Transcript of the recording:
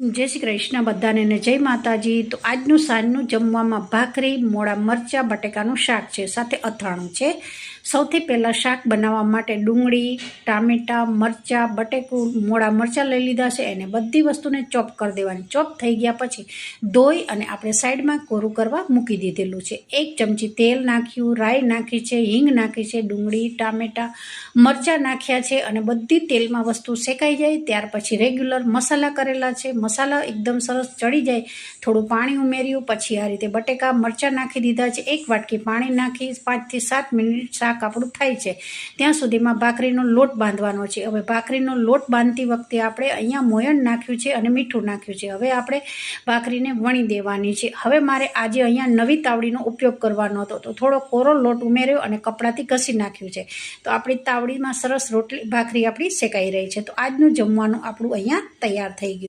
જય શ્રી કૃષ્ણ બધાને જય માતાજી. તો આજનું સાંજનું જમવામાં ભાખરી મોળા મરચાં, બટેકાનું શાક છે, સાથે અથાણું છે. સૌથી પહેલાં શાક બનાવવા માટે ડુંગળી, ટામેટાં, મરચાં, બટેકું મોળા મરચાં લઈ લીધા છે. એને બધી વસ્તુને ચોપ કરી દેવાની. ચોપ થઈ ગયા પછી ધોઈ અને આપણે સાઈડમાં કોરું કરવા મૂકી દીધેલું છે. એક ચમચી તેલ નાખ્યું, રાઈ નાખી છે, હિંગ નાખી છે, ડુંગળી, ટામેટાં, મરચાં નાખ્યા છે અને બધી તેલમાં વસ્તુ શેકાઈ જાય ત્યાર પછી રેગ્યુલર મસાલા કરેલા છે. મસાલા એકદમ સરસ ચડી જાય, થોડું પાણી ઉમેર્યું, પછી આ રીતે બટેકા, મરચાં નાખી દીધા છે. એક વાટકી પાણી નાખી પાંચથી સાત મિનિટ શાક આપણું થાય છે. ત્યાં સુધીમાં ભાખરીનો લોટ બાંધવાનો છે. હવે ભાખરીનો લોટ બાંધતી વખતે આપણે અહીંયા મોયણ નાખ્યું છે અને મીઠું નાખ્યું છે. હવે આપણે ભાખરીને વણી દેવાની છે. હવે મારે આજે અહીંયા નવી તાવડીનો ઉપયોગ કરવાનો હતો. તો થોડો કોરો લોટ ઉમેર્યો અને કપડાથી ઘસી નાખ્યું છે. તો આપણી તાવડીમાં સરસ રોટલી, ભાખરી આપણી શેકાઈ રહી છે. તો આજનું જમવાનું આપણું અહીંયા તૈયાર થઈ ગયું.